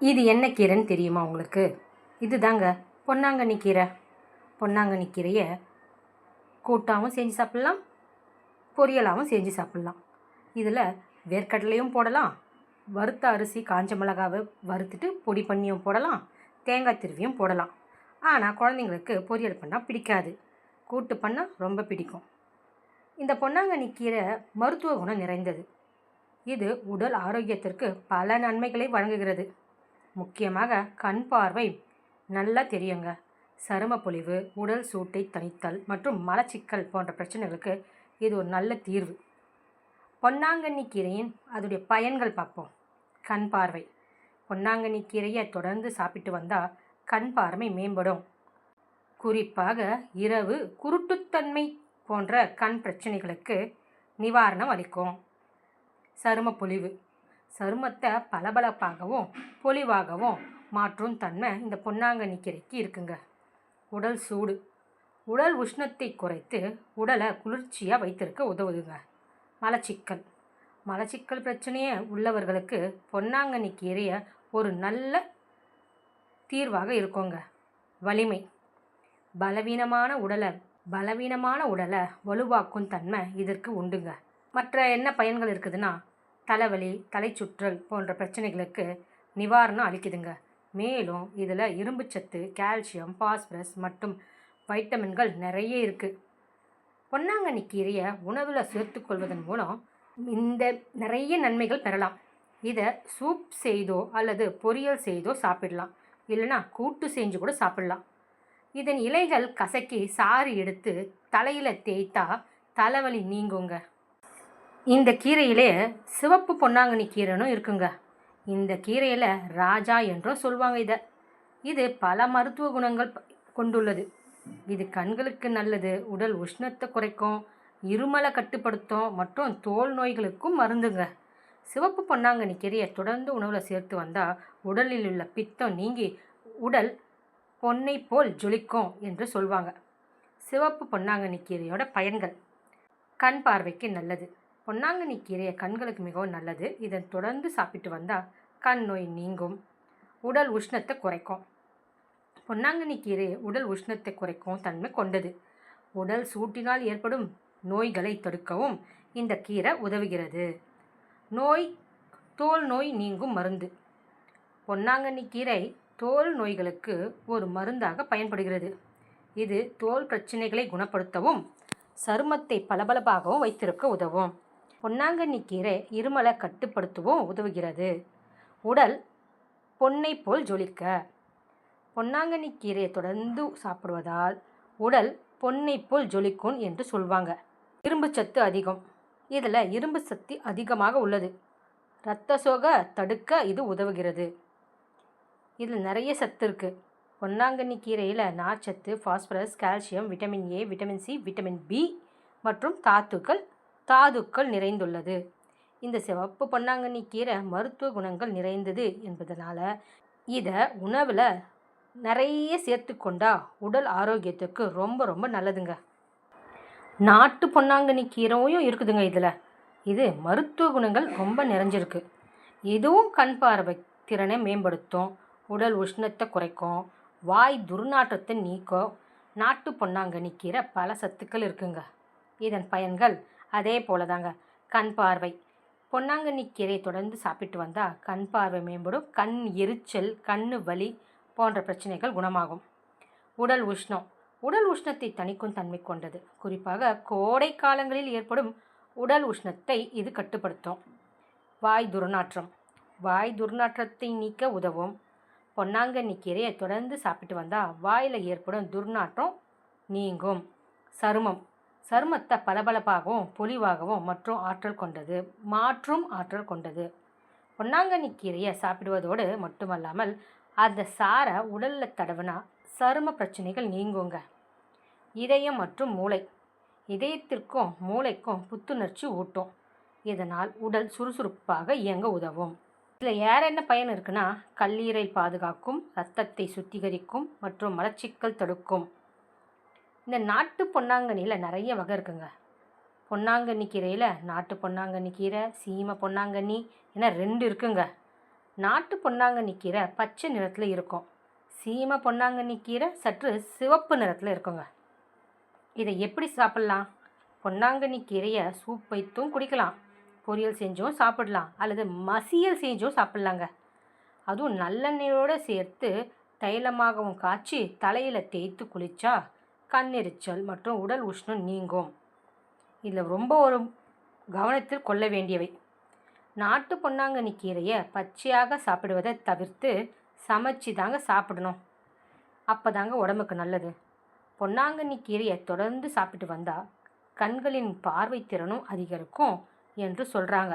இது என்ன கீரைன்னு தெரியுமா உங்களுக்கு? இது தாங்க பொன்னாங்கண்ணி கீரை. பொன்னாங்கண்ணி கீரையை கூட்டாகவும் செஞ்சு சாப்பிட்லாம் பொரியலாகவும் செஞ்சு சாப்பிட்லாம். இதில் வேர்க்கடலையும் போடலாம் வறுத்த அரிசி காஞ்ச மிளகாவை வறுத்துட்டு பொடி பண்ணியும் போடலாம் தேங்காய் திருவியும் போடலாம். ஆனால் குழந்தைங்களுக்கு பொரியல் பண்ணால் பிடிக்காது. கூட்டு பண்ணால் ரொம்ப பிடிக்கும். இந்த பொன்னாங்கண்ணி கீரை மருத்துவ குணம் நிறைந்தது. இது உடல் ஆரோக்கியத்திற்கு பல நன்மைகளை வழங்குகிறது. முக்கியமாக கண் பார்வை நல்லா தெரியுங்க. சரும பொலிவு உடல் சூட்டை தணித்தல் மற்றும் மலச்சிக்கல் போன்ற பிரச்சனைகளுக்கு இது ஒரு நல்ல தீர்வு. பொன்னாங்கண்ணி கீரையின் அதோடைய பயன்கள் பார்ப்போம். கண் பார்வை. பொன்னாங்கண்ணி கீரையை தொடர்ந்து சாப்பிட்டு வந்தால் கண் பார்வை மேம்படும். குறிப்பாக இரவு குருட்டுத்தன்மை போன்ற கண் பிரச்சனைகளுக்கு நிவாரணம் அளிக்கும். சரும பொலிவு. சருமத்தை பளபளப்பாகவும் பொலிவாகவும் மாற்றும் தன்மை இந்த பொன்னாங்கண்ணி கீரைக்கு இருக்குங்க. உடல் சூடு. உடல் உஷ்ணத்தை குறைத்து உடலை குளிர்ச்சியாக வைத்திருக்க உதவுதுங்க. மலச்சிக்கல். மலச்சிக்கல் பிரச்சனையை உள்ளவர்களுக்கு பொன்னாங்கண்ணி கீரையை ஒரு நல்ல தீர்வாக இருக்குங்க. வலிமை. பலவீனமான உடலை பலவீனமான உடலை வலுவாக்கும் தன்மை இதற்கு உண்டுங்க. மற்ற என்ன பயன்கள் இருக்குதுன்னா தலைவலி தலைச்சுற்றல் போன்ற பிரச்சனைகளுக்கு நிவாரணம் அளிக்குதுங்க. மேலும் இதில் இரும்புச்சத்து கால்சியம் பாஸ்பரஸ் மற்றும் வைட்டமின்கள் நிறைய இருக்குது பொன்னாங்கண்ணி கீரையை உணவில் சேர்த்துக்கொள்வதன் மூலம் இந்த நிறைய நன்மைகள் பெறலாம். இதை சூப் செய்தோ அல்லது பொரியல் செய்தோ சாப்பிடலாம். இல்லைனா கூட்டு செஞ்சு கூட சாப்பிடலாம். இதன் இலைகள் கசக்கி சாறு எடுத்து தலையில் தேய்த்தா தலைவலி நீங்குங்க. இந்த கீரையிலே சிவப்பு பொன்னாங்கண்ணி கீரைனும் இருக்குங்க. இந்த கீரையில் ராஜா என்றும் சொல்லுவாங்க இதை. இது பல மருத்துவ குணங்கள் கொண்டுள்ளது. இது கண்களுக்கு நல்லது உடல் உஷ்ணத்தை குறைக்கும் இருமலை கட்டுப்படுத்தும் மற்றும் தோல் நோய்களுக்கும் மருந்துங்க. சிவப்பு பொன்னாங்கண்ணி கீரையை தொடர்ந்து உணவில் சேர்த்து வந்தால் உடலில் உள்ள பித்தம் நீங்கி உடல் பொன்னை போல் ஜொலிக்கும் என்று சொல்வாங்க. சிவப்பு பொன்னாங்கண்ணி கீரையோட பயன்கள். கண் பார்வைக்கு நல்லது. பொன்னாங்கண்ணி கீரையை கண்களுக்கு மிகவும் நல்லது. இதை தொடர்ந்து சாப்பிட்டு வந்தால் கண் நோய் நீங்கும். உடல் உஷ்ணத்தை குறைக்கும். பொன்னாங்கண்ணி கீரை உடல் உஷ்ணத்தை குறைக்கும் தன்மை கொண்டது. உடல் சூட்டினால் ஏற்படும் நோய்களை தடுக்கவும் இந்த கீரை உதவுகிறது. நோய் தோல் நோய் நீங்கும் மருந்து. பொன்னாங்கண்ணி கீரை தோல் நோய்களுக்கு ஒரு மருந்தாக பயன்படுகிறது. இது தோல் பிரச்சனைகளை குணப்படுத்தவும் சருமத்தை பளபளப்பாகவும் வைத்திருக்க உதவும். பொன்னாங்கண்ணி கீரை இருமலை கட்டுப்படுத்தவும் உதவுகிறது. உடல் பொன்னை போல் ஜொலிக்க. பொன்னாங்கண்ணி கீரையை தொடர்ந்து சாப்பிடுவதால் உடல் பொன்னை போல் ஜொலிக்கும் என்று சொல்வாங்க. இரும்பு சத்து அதிகம். இதில் இரும்பு சக்தி அதிகமாக உள்ளது. இரத்த சோகை தடுக்க இது உதவுகிறது. இதில் நிறைய சத்து இருக்குது பொன்னாங்கண்ணி கீரையில் நார்ச்சத்து phosphorus calcium vitamin A vitamin C vitamin B மற்றும் தாத்துக்கள் தாதுக்கள் நிறைந்துள்ளது. இந்த சிவப்பு பொன்னாங்கண்ணி கீரை மருத்துவ குணங்கள் நிறைந்தது என்பதனால் இதை உணவில் நிறைய சேர்த்துக்கொண்டா உடல் ஆரோக்கியத்துக்கு ரொம்ப ரொம்ப நல்லதுங்க. நாட்டு பொன்னாங்கண்ணி கீரையும் இருக்குதுங்க இதில். இது மருத்துவ குணங்கள் ரொம்ப நிறைஞ்சிருக்கு. இதுவும் கண் பார்வை திறனை மேம்படுத்தும் உடல் உஷ்ணத்தை குறைக்கும் வாய் துர்நாற்றத்தை நீக்கும் நாட்டு பொன்னாங்கண்ணி கீரை பல சத்துக்கள் இருக்குங்க. இதன் பயன்கள் அதே போல தாங்க கண் பார்வை. பொன்னாங்கண்ணி கீரையை தொடர்ந்து சாப்பிட்டு வந்தால் கண் பார்வை மேம்படும் கண் எரிச்சல் கண்ணு வலி போன்ற பிரச்சனைகள் குணமாகும். உடல் உஷ்ணம். உடல் உஷ்ணத்தை தணிக்கும் தன்மை கொண்டது. குறிப்பாக கோடை காலங்களில் ஏற்படும் உடல் உஷ்ணத்தை இது கட்டுப்படுத்தும். வாய் துர்நாற்றம். வாய் துர்நாற்றத்தை நீக்க உதவும். பொன்னாங்கண்ணி கீரையை தொடர்ந்து சாப்பிட்டு வந்தால் வாயில் ஏற்படும் துர்நாற்றம் நீங்கும். சருமம். சருமத்தை பளபளப்பாகவும் பொலிவாகவும் மற்றும் ஆற்றல் கொண்டது. மாற்றும் ஆற்றல் கொண்டது. பொன்னாங்கண்ணி கீரையை சாப்பிடுவதோடு மட்டுமல்லாமல் அந்த சாரை உடலில் தடவினா சரும பிரச்சனைகள் நீங்குங்க. இதயம் மற்றும் மூளை. இதயத்திற்கும் மூளைக்கும் புத்துணர்ச்சி ஊட்டும். இதனால் உடல் சுறுசுறுப்பாக இயங்க உதவும். இதில் ஏற என்ன பயன் இருக்குன்னா கல்லீரல் பாதுகாக்கும் ரத்தத்தை சுத்திகரிக்கும் மற்றும் மலச்சிக்கல் தடுக்கும். இந்த நாட்டு பொன்னாங்கண்ணியில் நிறைய வகை இருக்குங்க. பொன்னாங்கண்ணி கீரையில் நாட்டு பொன்னாங்கண்ணி கீரை சீமை பொன்னாங்கண்ணி என ரெண்டு இருக்குங்க. நாட்டு பொன்னாங்கண்ணி கீரை பச்சை நிறத்தில் இருக்கும். சீமை பொன்னாங்கண்ணி கீரை சற்று சிவப்பு நிறத்தில் இருக்குங்க. இதை எப்படி சாப்பிட்லாம்? பொன்னாங்கண்ணி கீரையை சூப் வைத்தும் குடிக்கலாம். பொரியல் செஞ்சும் சாப்பிடலாம். அல்லது மசியல் செஞ்சும் சாப்பிட்லாங்க. அதுவும் நல்லெண்ணெயோடு சேர்த்து தைலமாகவும் காய்ச்சி தலையில் தேய்த்து குளித்தா கண்ணெரிச்சல் மற்றும் உடல் உஷ்ணம் நீங்கும். இதில் ரொம்ப ஒரு கவனத்தில் கொள்ள வேண்டியவை. நாட்டு பொன்னாங்கண்ணி கீரையை பச்சையாக சாப்பிடுவதை தவிர்த்து சமைச்சு தாங்க சாப்பிடணும். அப்போ தாங்க உடம்புக்கு நல்லது. பொன்னாங்கண்ணி கீரையை தொடர்ந்து சாப்பிட்டு வந்தால் கண்களின் பார்வை திறனும் அதிகரிக்கும் என்று சொல்கிறாங்க